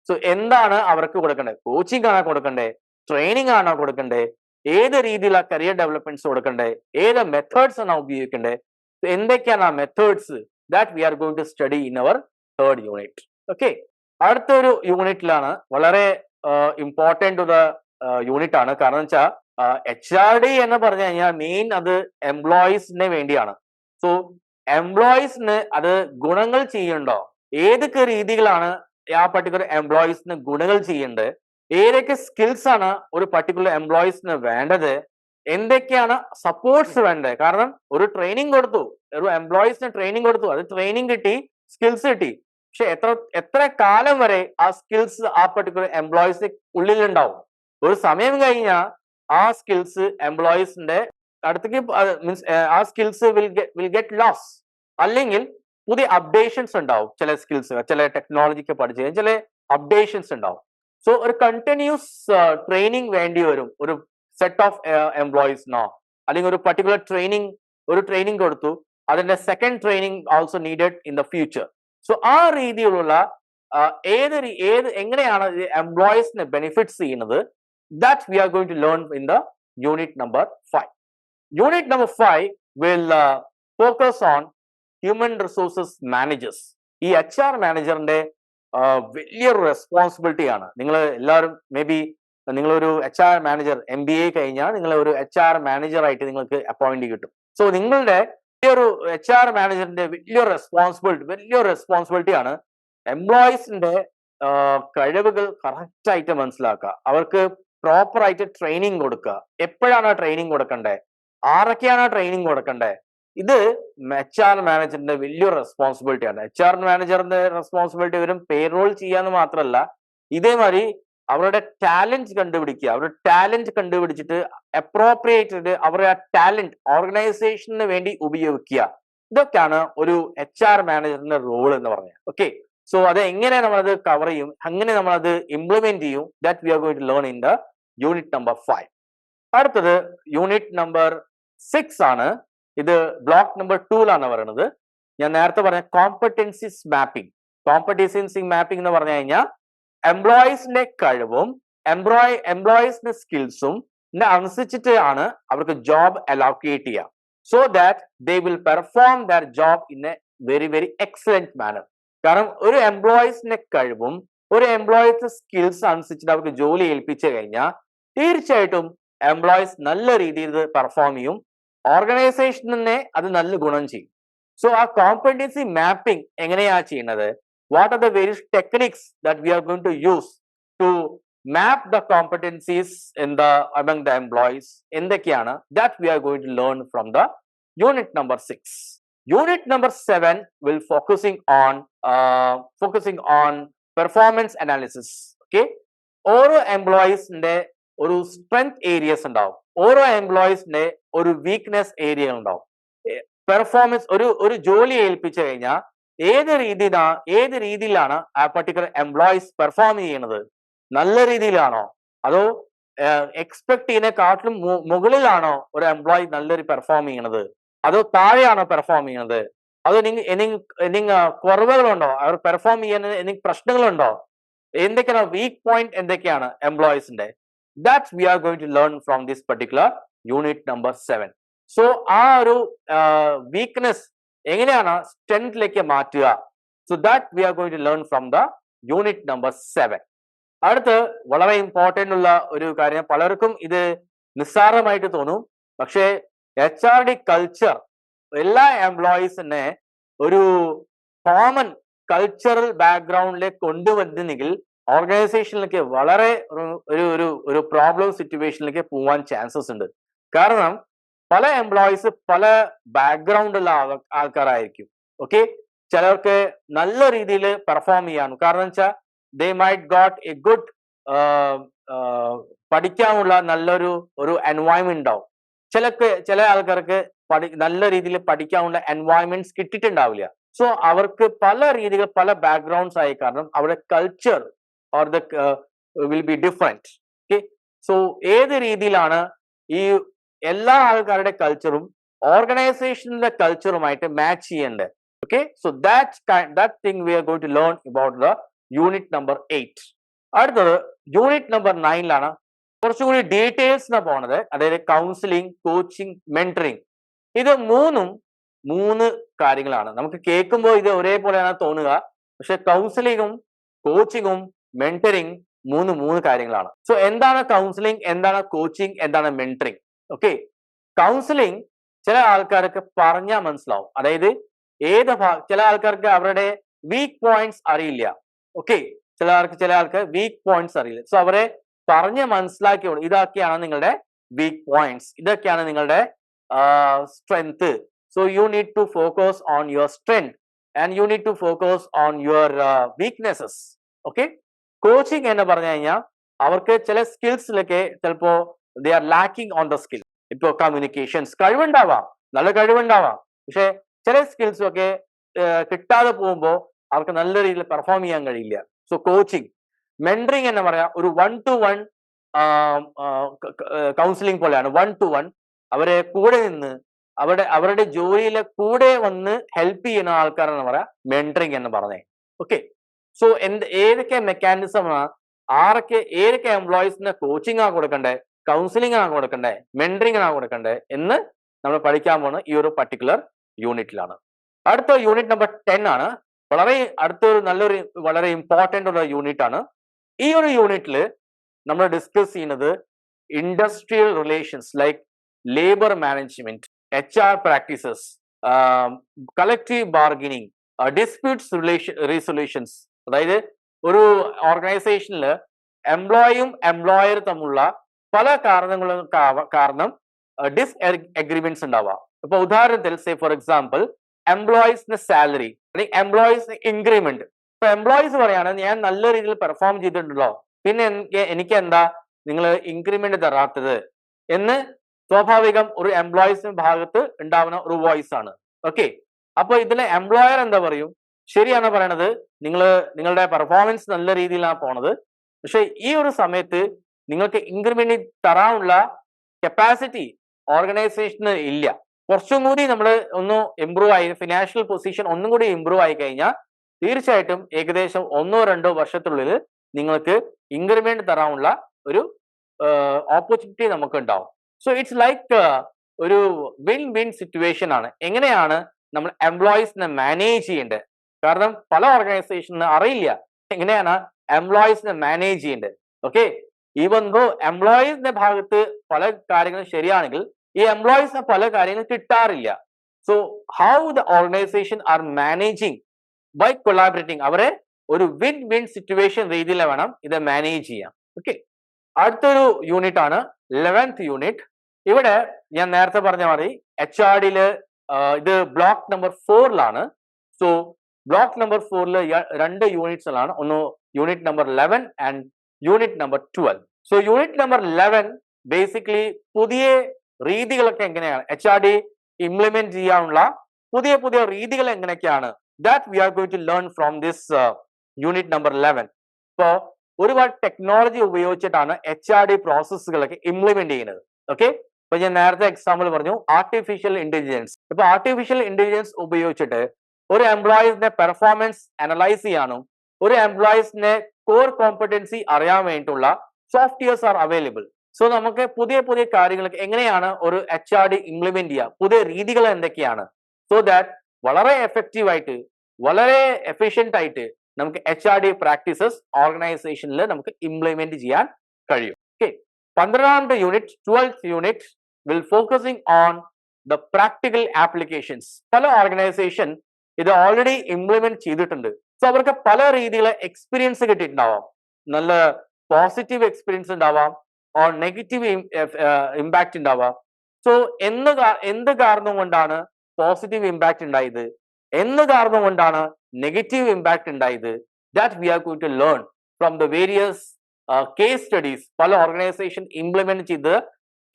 സോ എന്താണ് അവർക്ക് കൊടുക്കേണ്ടത് കോച്ചിങ് ആണോ കൊടുക്കണ്ടേ? ട്രെയിനിങ് ആണോ കൊടുക്കണ്ടേ? ഏത് രീതിയിലാണ് കരിയർ ഡെവലപ്മെന്റ്സ് കൊടുക്കണ്ടേ? ഏത് മെത്തേഡ്സ് ആണ് ഉപയോഗിക്കണ്ടേ? എന്തൊക്കെയാണ് ആ methods that we are going to study in our third unit okay അടുത്തൊരു യൂണിറ്റിലാണ് വളരെ ഇമ്പോർട്ടന്റ് ടു ദ യൂണിറ്റ് ആണ്. കാരണം വെച്ചാൽ എച്ച് ആർ ഡി എന്ന് പറഞ്ഞു കഴിഞ്ഞാൽ മെയിൻ അത് എംപ്ലോയീസിന് വേണ്ടിയാണ്. സോ എംപ്ലോയീസിന് അത് ഗുണങ്ങൾ ചെയ്യണ്ടോ ഏതൊക്കെ രീതികളാണ് ആ പർട്ടിക്കുലർ എംപ്ലോയീസിന് ഗുണങ്ങൾ ചെയ്യേണ്ടത് ഏതൊക്കെ സ്കിൽസ് ആണ് ഒരു പർട്ടിക്കുലർ എംപ്ലോയീസിന് വേണ്ടത്? എന്തൊക്കെയാണ് സപ്പോർട്ട്സ് വേണ്ടത്? കാരണം ഒരു ട്രെയിനിങ് കൊടുത്തു. ഒരു എംപ്ലോയീസിന് ട്രെയിനിങ് കൊടുത്തു. അത് ട്രെയിനിങ് കിട്ടി സ്കിൽസ് കിട്ടി. പക്ഷെ എത്ര എത്ര കാലം വരെ ആ സ്കിൽസ് ആ പെർട്ടിക്കുലർ എംപ്ലോയീസ് ഉള്ളിലുണ്ടാവും? ഒരു സമയം കഴിഞ്ഞാൽ ആ സ്കിൽസ് എംപ്ലോയീസിന്റെ അടുത്തേക്ക് മീൻസ് ആ skills will will get lose അല്ലെങ്കിൽ പുതിയ അപ്ഡേഷൻസ് ഉണ്ടാവും ചില സ്കിൽസ് ചില ടെക്നോളജിക്ക് പഠിച്ചു കഴിഞ്ഞാൽ ചില അപ്ഡേഷൻസ് ഉണ്ടാവും. സോ ഒരു കണ്ടിന്യൂസ് ട്രെയിനിങ് വേണ്ടി വരും ഒരു സെറ്റ് ഓഫ് എംപ്ലോയീസിനോ അല്ലെങ്കിൽ ഒരു പർട്ടിക്കുലർ ട്രെയിനിങ് ഒരു ട്രെയിനിങ് കൊടുത്തു. അതിന്റെ second training also needed in the future so ആ രീതിയിലുള്ള ഏത് ഏത് എങ്ങനെയാണ് എംപ്ലോയീസിനെ ബെനിഫിറ്റ്സ് ചെയ്യുന്നത് that we are going to learn in the unit number five unit number five will focus on human resources managers ഈ എച്ച് ആർ മാനേജറിന്റെ വലിയൊരു റെസ്പോൺസിബിലിറ്റി ആണ്. നിങ്ങൾ എല്ലാവരും മേ ബി നിങ്ങളൊരു H R manager M B A കഴിഞ്ഞാൽ നിങ്ങൾ ഒരു എച്ച് ആർ മാനേജർ ആയിട്ട് നിങ്ങൾക്ക് അപ്പോയിന്റ് കിട്ടും സോ നിങ്ങളുടെ വലിയൊരു എച്ച് ആർ മാനേജറിന്റെ വലിയൊരു റെസ്പോൺസിബിലിറ്റി വലിയൊരു റെസ്പോൺസിബിലിറ്റി ആണ് എംപ്ലോയീസിന്റെ കഴിവുകൾ കറക്റ്റ് ആയിട്ട് മനസ്സിലാക്കുക. അവർക്ക് പ്രോപ്പർ ആയിട്ട് ട്രെയിനിങ് കൊടുക്കുക. എപ്പോഴാണ് ആ ട്രെയിനിങ് കൊടുക്കണ്ടേ? ആരൊക്കെയാണ് ട്രെയിനിങ് കൊടുക്കണ്ടേ? ഇത് എച്ച് ആർ മാനേജറിന്റെ വലിയൊരു റെസ്പോൺസിബിലിറ്റി ആണ്. എച്ച് ആർ മാനേജറിന്റെ റെസ്പോൺസിബിലിറ്റി വരും പേറോൾ ചെയ്യാന്ന് മാത്രമല്ല ഇതേമാതിരി അവരുടെ ടാലന്റ് കണ്ടുപിടിക്കുക. അവരുടെ ടാലന്റ് കണ്ടുപിടിച്ചിട്ട് അപ്രോപ്രിയേറ്റഡ് അവരുടെ ആ ടാലന്റ് ഓർഗനൈസേഷന് വേണ്ടി ഉപയോഗിക്കുക. ഇതൊക്കെയാണ് ഒരു എച്ച് ആർ മാനേജറിന്റെ റോൾ എന്ന് പറഞ്ഞത്. ഓക്കെ സോ അത് എങ്ങനെ നമ്മളത് കവർ ചെയ്യും? അങ്ങനെ നമ്മളത് ഇംപ്ലിമെന്റ് ചെയ്യും. That we are going to learn in the unit number five അടുത്തത് യൂണിറ്റ് നമ്പർ സിക്സ് ആണ്. ഇത് ബ്ലോക്ക് നമ്പർ ടൂലാണ് പറയുന്നത് ഞാൻ നേരത്തെ പറഞ്ഞ കോമ്പറ്റൻസിസ് മാപ്പിംഗ് കോമ്പറ്റൻസി മാപ്പിംഗ് എന്ന് പറഞ്ഞു കഴിഞ്ഞാൽ എംപ്ലോയീസിന്റെ കഴിവും എംപ്ലോയി എംപ്ലോയീസിന്റെ സ്കിൽസും അനുസരിച്ചിട്ട് ആണ് അവർക്ക് ജോബ് അലോക്കേറ്റ് ചെയ്യുക. So that they will perform their job in a very very excellent manner കാരണം ഒരു എംപ്ലോയീസിന്റെ കഴിവും ഒരു എംപ്ലോയീസ് സ്കിൽസ് അനുസരിച്ചിട്ട് അവർക്ക് ജോലി ഏൽപ്പിച്ചു കഴിഞ്ഞാൽ തീർച്ചയായിട്ടും എംപ്ലോയീസ് നല്ല രീതിയിൽ പെർഫോം ചെയ്യും ഓർഗനൈസേഷൻ തന്നെ അത് നല്ല ഗുണം ചെയ്യും. സോ ആ കോമ്പറ്റൻസി മാപ്പിംഗ് എങ്ങനെയാ ചെയ്യുന്നത്? What are the various techniques that we are going to use to map the competencies in the among the employees എന്തൊക്കെയാണ് that we are going to learn from the unit number six unit number seven will focusing on focusing on performance analysis okay ഓരോ എംപ്ലോയീസിന്റെ ഒരു strength Arias ഉണ്ടാവും. ഓരോ എംപ്ലോയീസിന്റെ ഒരു weakness area ഉണ്ടാവും. Performance ഒരു ഒരു ജോലി ഏൽപ്പിച്ചു കഴിഞ്ഞാൽ ഏത് രീതിയിലാ ഏത് രീതിയിലാണ് ആ പർട്ടിക്കുലർ എംപ്ലോയീസ് പെർഫോം ചെയ്യുന്നത്? നല്ല രീതിയിലാണോ? അതോ എക്സ്പെക്ട് കാട്ടിലും മുകളിലാണോ ഒരു എംപ്ലോയി നല്ലൊരു പെർഫോം ചെയ്യണത് അതോ താഴെയാണോ പെർഫോം ചെയ്യണത് അതോ നിങ്ങൾ നിങ്ങൾ കുറവുകളുണ്ടോ? അവർ പെർഫോം ചെയ്യുന്ന എനിക്ക് പ്രശ്നങ്ങളുണ്ടോ? എന്തൊക്കെയാണ് വീക്ക് പോയിന്റ് എന്തൊക്കെയാണ് എംപ്ലോയീസിന്റെ that's we are going to learn from this particular unit number seven so ആ ഒരു വീക്ക്നെസ് എങ്ങനെയാണ് സ്ട്രെങ്ത്തിലേക്ക് മാറ്റുക? So that we are going to learn from the unit number seven അടുത്ത് വളരെ ഇമ്പോർട്ടന്റ് ഉള്ള ഒരു കാര്യം പലർക്കും ഇത് നിസ്സാരമായിട്ട് തോന്നും. പക്ഷേ എച്ച് ആർ ഡി കൾച്ചർ എല്ലാ എംപ്ലോയീസിനെ ഒരു കോമൺ കൾച്ചറൽ ബാക്ക്ഗ്രൗണ്ടിലേക്ക് കൊണ്ടുവരുന്നെങ്കിൽ ഓർഗനൈസേഷനിലേക്ക് വളരെ ഒരു ഒരു ഒരു പ്രോബ്ലം സിറ്റുവേഷനിലേക്ക് പോവാൻ ചാൻസസ് ഉണ്ട്. കാരണം പല എംപ്ലോയീസ് പല ബാക്ക്ഗ്രൗണ്ടുള്ള ആൾക്കാരായിരിക്കും. ഓക്കെ ചിലർക്ക് നല്ല രീതിയിൽ പെർഫോം ചെയ്യാനും കാരണം വെച്ചാൽ they might got a good പഠിക്കാനുള്ള നല്ലൊരു ഒരു എൻവയോൺമെന്റ് ഉണ്ടാവും. ചിലക്ക് ചില ആൾക്കാർക്ക് പഠി നല്ല രീതിയിൽ പഠിക്കാനുള്ള എൻവയോൺമെന്റ്സ് കിട്ടിയിട്ടുണ്ടാവില്ല. സോ അവർക്ക് പല രീതികൾ പല ബാക്ക്ഗ്രൗണ്ട്സ് ആയി കാരണം അവരുടെ culture or the will be different okay so ഏത് രീതിയിലാണ് ഈ എല്ലാ ആൾക്കാരുടെ കൾച്ചറും ഓർഗനൈസേഷനിലെ കൾച്ചറുമായിട്ട് മാച്ച് ചെയ്യേണ്ടത് okay so that that thing we are going to learn about the unit number eight അടുത്തത് യൂണിറ്റ് നമ്പർ നയനിലാണ് കുറച്ചുകൂടി ഡീറ്റെയിൽസിന് പോണത്. അതായത് കൗൺസിലിംഗ് കോച്ചിങ് മെന്ററിങ് ഇത് മൂന്നും മൂന്ന് കാര്യങ്ങളാണ്. നമുക്ക് കേൾക്കുമ്പോൾ ഇത് ഒരേപോലെയാണ് തോന്നുക. പക്ഷെ കൗൺസിലിങ്ങും കോച്ചിങ്ങും മെന്ററിങ് മൂന്ന് മൂന്ന് കാര്യങ്ങളാണ്. സോ എന്താണ് കൗൺസിലിംഗ് എന്താണ് കോച്ചിങ് എന്താണ് മെന്ററിങ് ഓക്കെ കൗൺസിലിംഗ് ചില ആൾക്കാർക്ക് പറഞ്ഞാൽ മനസ്സിലാവും. അതായത് ഏത് ചില ആൾക്കാർക്ക് അവരുടെ വീക്ക് പോയിന്റ്സ് അറിയില്ല. ഓക്കെ ചില ആൾക്ക് ചില ആൾക്ക് വീക്ക് പോയിന്റ്സ് അറിയില്ല. സോ അവരെ പറഞ്ഞ് മനസ്സിലാക്കിയോളൂ. ഇതൊക്കെയാണ് നിങ്ങളുടെ വീക്ക് പോയിന്റ്സ് ഇതൊക്കെയാണ് നിങ്ങളുടെ strength so you need to focus on your strength and you need to focus on your weaknesses okay coaching എന്ന് പറഞ്ഞു കഴിഞ്ഞാൽ അവർക്ക് ചില സ്കിൽസിലൊക്കെ ചിലപ്പോ they are lacking on the skill ഇപ്പോൾ കമ്മ്യൂണിക്കേഷൻസ് കഴിവുണ്ടാവാം. നല്ല കഴിവുണ്ടാവാം. പക്ഷെ ചില സ്കിൽസും ഒക്കെ കിട്ടാതെ പോകുമ്പോൾ അവർക്ക് നല്ല രീതിയിൽ പെർഫോം ചെയ്യാൻ കഴിയില്ല. സോ കോച്ചിങ് മെൻഡറിങ് എന്ന് പറയാം ഒരു വൺ ടു വൺ കൗൺസിലിംഗ് പോലെയാണ് വൺ ടു വൺ അവരെ കൂടെ നിന്ന് അവരുടെ അവരുടെ ജോലിയിലെ കൂടെ വന്ന് ഹെൽപ്പ് ചെയ്യുന്ന ആൾക്കാരെന്ന് പറയാം മെൻഡറിങ് എന്ന് പറഞ്ഞേ. ഓക്കെ സോ എന്ത് ഏതൊക്കെ മെക്കാനിസമാണ് ആരൊക്കെ ഏതൊക്കെ എംപ്ലോയീസിന് കോച്ചിങ് ആണ് കൊടുക്കണ്ടേ? കൗൺസിലിംഗ് ആണ് കൊടുക്കണ്ടേ മെൻഡറിംഗ് ആണ് കൊടുക്കണ്ടേ എന്ന് നമ്മൾ പഠിക്കാൻ പോകുന്ന ഈ ഒരു പർട്ടിക്കുലർ യൂണിറ്റിലാണ് അടുത്ത യൂണിറ്റ് നമ്പർ ടെൻ ആണ്. വളരെ അടുത്തൊരു നല്ലൊരു വളരെ ഇമ്പോർട്ടന്റ് ഉള്ള യൂണിറ്റ് ആണ്. ഈ ഒരു യൂണിറ്റിൽ നമ്മൾ ഡിസ്കസ് ചെയ്യുന്നത് industrial relations like labour management H R practices collective bargaining disputes relation resolutions അതായത് ഒരു ഓർഗനൈസേഷനിൽ എംപ്ലോയിയും എംപ്ലോയർ തമ്മിലുള്ള പല കാരണങ്ങളും കാരണം ഡിസ് അഗ്രിമെന്റ്സ് ഉണ്ടാവാം. ഇപ്പൊ ഉദാഹരണത്തിൽ സേ ഫോർ എക്സാമ്പിൾ എംപ്ലോയീസിന്റെ സാലറി അല്ലെങ്കിൽ എംപ്ലോയീസ് ഇൻക്രിമെന്റ് ഇപ്പൊ എംപ്ലോയീസ് പറയാണ് ഞാൻ നല്ല രീതിയിൽ പെർഫോം ചെയ്തിട്ടുണ്ടല്ലോ. പിന്നെ എനിക്ക് എനിക്ക് എന്താ നിങ്ങൾ ഇൻക്രിമെന്റ് തരാത്തത്. എന്ന് സ്വാഭാവികം ഒരു എംപ്ലോയീസിന്റെ ഭാഗത്ത് ഉണ്ടാവുന്ന ഒരു വോയിസ് ആണ്. ഓക്കെ അപ്പൊ ഇതിലെ എംപ്ലോയർ എന്താ പറയും? ശരിയാണ് പറയണത് നിങ്ങൾ നിങ്ങളുടെ പെർഫോമൻസ് നല്ല രീതിയിലാണ് പോണത്. പക്ഷെ ഈ ഒരു സമയത്ത് നിങ്ങൾക്ക് ഇൻക്രിമെന്റ് തരാനുള്ള കപ്പാസിറ്റി ഓർഗനൈസേഷന് ഇല്ല. കുറച്ചും കൂടി നമ്മൾ ഒന്ന് ഇമ്പ്രൂവ് ആയി ഫിനാൻഷ്യൽ പൊസിഷൻ ഒന്നും കൂടി ഇമ്പ്രൂവ് ആയി കഴിഞ്ഞാൽ തീർച്ചയായിട്ടും ഏകദേശം ഒന്നോ രണ്ടോ വർഷത്തിനുള്ളിൽ നിങ്ങൾക്ക് ഇൻക്രിമെന്റ് തരാനുള്ള ഒരു ഓപ്പർച്യൂണിറ്റി നമുക്ക് ഉണ്ടാവും സോ ഇറ്റ്സ് ലൈക്ക് ഒരു വിൻ വിൻ സിറ്റുവേഷൻ ആണ്. എങ്ങനെയാണ് നമ്മൾ എംപ്ലോയീസിനെ മാനേജ് ചെയ്യേണ്ടത്? കാരണം പല ഓർഗനൈസേഷനും അറിയില്ല. എങ്ങനെയാണ് എംപ്ലോയീസിനെ മാനേജ് ചെയ്യേണ്ടത്? ഓക്കെ ഈവൻ ദോ എംപ്ലോയീസിന്റെ ഭാഗത്ത് പല കാര്യങ്ങളും ശരിയാണെങ്കിൽ ഈ എംപ്ലോയീസിന് പല കാര്യങ്ങളും കിട്ടാറില്ല. So how the organisation are managing by collaborating അവരെ ഒരു വിൻ വിൻ സിറ്റുവേഷൻ രീതിയിൽ വേണം ഇത് മാനേജ് ചെയ്യാം ഓക്കെ അടുത്തൊരു യൂണിറ്റ് ആണ് ലെവൻത്ത് യൂണിറ്റ് ഇവിടെ ഞാൻ നേരത്തെ പറഞ്ഞ മാതിരി എച്ച് ആർ ഡിയിൽ ഇത് ബ്ലോക്ക് നമ്പർ ഫോറിലാണ് സോ ബ്ലോക്ക് നമ്പർ ഫോറിൽ രണ്ട് യൂണിറ്റ്സിലാണ് ഒന്ന് unit number eleven and unit number twelve so unit number eleven basically പുതിയ രീതികളൊക്കെ എങ്ങനെയാണ്? എച്ച് ആർ ഡി ഇംപ്ലിമെന്റ് ചെയ്യാനുള്ള പുതിയ പുതിയ രീതികൾ എങ്ങനെയൊക്കെയാണ് that we are going to learn from this unit number eleven ഇപ്പോ ഒരുപാട് ടെക്നോളജി ഉപയോഗിച്ചിട്ടാണ് എച്ച് ആർ ഡി പ്രോസസ്സുകളൊക്കെ ഇംപ്ലിമെന്റ് ചെയ്യുന്നത്. ഓക്കെ ഇപ്പൊ ഞാൻ നേരത്തെ എക്സാമ്പിൾ പറഞ്ഞു ആർട്ടിഫിഷ്യൽ ഇന്റലിജൻസ് ഇപ്പൊ ആർട്ടിഫിഷ്യൽ ഇന്റലിജൻസ് ഉപയോഗിച്ചിട്ട് ഒരു എംപ്ലോയീസിന്റെ പെർഫോമൻസ് അനലൈസ് ചെയ്യാനും ഒരു എംപ്ലോയീസിന്റെ കോർ കോമ്പറ്റൻസി അറിയാൻ വേണ്ടിയിട്ടുള്ള സോഫ്റ്റ്വെയർസ് ആർ അവൈലബിൾ സോ നമുക്ക് പുതിയ പുതിയ കാര്യങ്ങൾക്ക് എങ്ങനെയാണ് ഒരു എച്ച് ആർ ഡി ഇംപ്ലിമെന്റ് ചെയ്യുക? പുതിയ രീതികൾ എന്തൊക്കെയാണ്? സോ ദാറ്റ് വളരെ എഫക്റ്റീവ് ആയിട്ട് വളരെ എഫിഷ്യന്റ് ആയിട്ട് നമുക്ക് എച്ച് ആർ ഡി പ്രാക്ടീസസ് ഓർഗനൈസേഷനിൽ നമുക്ക് ഇംപ്ലിമെന്റ് ചെയ്യാൻ കഴിയും. ഓക്കെ പന്ത്രണ്ടാമത്തെ unit twelfth unit will focusing on the practical applications പല ഓർഗനൈസേഷൻ ഇത് ഓൾറെഡി ഇംപ്ലിമെന്റ് ചെയ്തിട്ടുണ്ട്. സോ അവർക്ക് പല രീതിയിലെ എക്സ്പീരിയൻസ് കിട്ടിയിട്ടുണ്ടാവാം. നല്ല പോസിറ്റീവ് എക്സ്പീരിയൻസ് ഉണ്ടാവാം. ഓർ നെഗറ്റീവ് ഇമ്പാക്റ്റ് ഉണ്ടാവാം. സോ എന്ത് എന്ത് കാരണം കൊണ്ടാണ് പോസിറ്റീവ് ഇമ്പാക്റ്റ് ഉണ്ടായത്? എന്ത് കാരണം കൊണ്ടാണ് നെഗറ്റീവ് ഇമ്പാക്റ്റ് ഉണ്ടായത്? That we are going to learn from the various case studies പല ഓർഗനൈസേഷൻ ഇംപ്ലിമെന്റ് ചെയ്ത്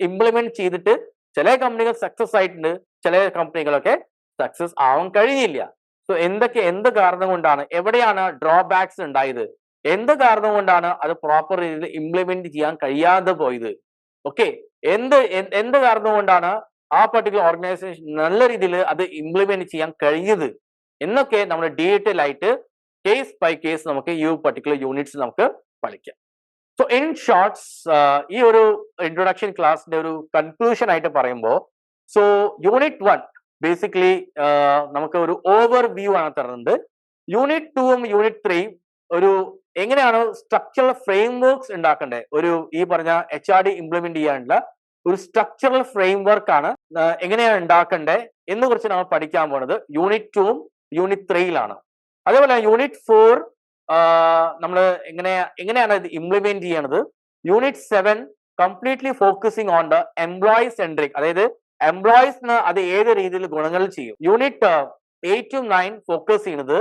ഇംപ്ലിമെന്റ് ചെയ്തിട്ട് ചില കമ്പനികൾ സക്സസ് ആയിട്ടുണ്ട്. ചില കമ്പനികളൊക്കെ സക്സസ് ആവാൻ കഴിഞ്ഞില്ല. സോ എന്തൊക്കെ എന്ത് കാരണം കൊണ്ടാണ് എവിടെയാണ് ഡ്രോബാക്സ് ഉണ്ടായത്? എന്ത് കാരണം കൊണ്ടാണ് അത് പ്രോപ്പർ രീതിയിൽ ഇംപ്ലിമെന്റ് ചെയ്യാൻ കഴിയാതെ പോയത്? ഓക്കെ എന്ത് എന്ത് കാരണം കൊണ്ടാണ് ആ പർട്ടിക്കുലർ ഓർഗനൈസേഷൻ നല്ല രീതിയിൽ അത് ഇംപ്ലിമെന്റ് ചെയ്യാൻ കഴിഞ്ഞത് എന്നൊക്കെ നമ്മൾ ഡീറ്റെയിൽ ആയിട്ട് കേസ് ബൈ കേസ് നമുക്ക് ഈ പർട്ടിക്കുലർ യൂണിറ്റ്സ് നമുക്ക് പഠിക്കാം. സോ ഇൻ ഷോർട്സ് ഈ ഒരു ഇൻട്രൊഡക്ഷൻ ക്ലാസ്സിന്റെ ഒരു കൺക്ലൂഷൻ ആയിട്ട് പറയുമ്പോൾ സോ യൂണിറ്റ് വൺ ബേസിക്കലി നമുക്ക് ഒരു ഓവർ വ്യൂ ആണ് തരുന്നത്. യൂണിറ്റ് ടൂവും യൂണിറ്റ് ത്രീയും ഒരു എങ്ങനെയാണ് സ്ട്രക്ചറൽ ഫ്രെയിംവർക്ക്സ് ഉണ്ടാക്കേണ്ടത് ഒരു ഈ പറഞ്ഞ എച്ച് ആർ ഡി ഇംപ്ലിമെന്റ് ചെയ്യാനുള്ള ഒരു സ്ട്രക്ചറൽ ഫ്രെയിംവർക്ക് ആണ് എങ്ങനെയാണ് ഉണ്ടാക്കേണ്ടത് എന്ന് കുറിച്ച് നമ്മൾ പഠിക്കാൻ പോണത് യൂണിറ്റ് ടൂവും യൂണിറ്റ് ത്രീയിലാണ് അതേപോലെ യൂണിറ്റ് ഫോർ നമ്മൾ എങ്ങനെ എങ്ങനെയാണ് ഇത് ഇംപ്ലിമെന്റ് ചെയ്യണത്? Unit seven completely focusing on the employee centric അതായത് എംപ്ലോയീസിന് അത് ഏത് രീതിയിൽ ഗുണങ്ങൾ ചെയ്യും? Unit eight to nine focus ചെയ്യുന്നത്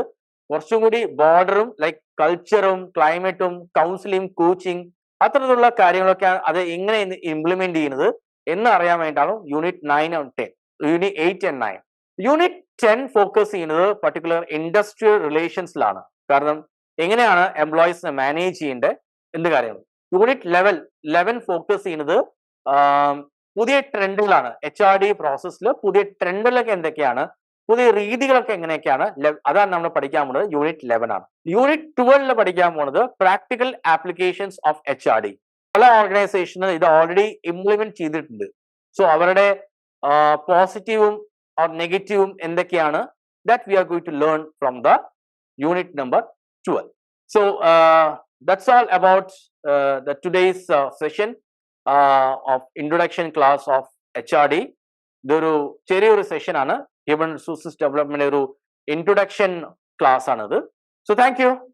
കുറച്ചും കൂടി ബോർഡറും ലൈക്ക് കൾച്ചറും ക്ലൈമറ്റും കൗൺസിലിംഗ് കോച്ചിങ് അത്തരത്തിലുള്ള കാര്യങ്ങളൊക്കെയാണ് അത് എങ്ങനെ ഇംപ്ലിമെന്റ് ചെയ്യുന്നത് എന്ന് അറിയാൻ വേണ്ടിയിട്ടാണ് unit nine ten unit eight and nine unit ten focus ചെയ്യുന്നത് പർട്ടിക്കുലർ ഇൻഡസ്ട്രിയൽ റിലേഷൻസിലാണ് കാരണം എങ്ങനെയാണ് എംപ്ലോയീസിനെ മാനേജ് ചെയ്യേണ്ടത്? എന്ത് കാര്യങ്ങൾ? യൂണിറ്റ് ലെവൽ ലെവൻ ഫോക്കസ് ചെയ്യുന്നത് പുതിയ ട്രെൻഡുകളാണ് എച്ച് ആർ ഡി പ്രോസസ്സിൽ പുതിയ ട്രെൻഡുകളൊക്കെ എന്തൊക്കെയാണ്? പുതിയ രീതികളൊക്കെ എങ്ങനെയൊക്കെയാണ്? അതാണ് നമ്മൾ പഠിക്കാൻ പോകുന്നത് യൂണിറ്റ് ലെവൻ ആണ്. യൂണിറ്റ് ട്വൽവിൽ പഠിക്കാൻ പോകുന്നത് practical applications of H R D പല ഓർഗനൈസേഷനും ഇത് ഓൾറെഡി ഇംപ്ലിമെന്റ് ചെയ്തിട്ടുണ്ട്. സോ അവരുടെ പോസിറ്റീവും ഓർ നെഗറ്റീവും എന്തൊക്കെയാണ്? That we are going to learn from the unit number twelve so that's all about the today's session of introduction class of H R D ഇതൊരു ചെറിയൊരു സെഷൻ ആണ്. ഹ്യൂമൻ റിസോഴ്സസ് ഡെവലപ്മെന്റ് ഒരു introduction class ആണിത്. So thank you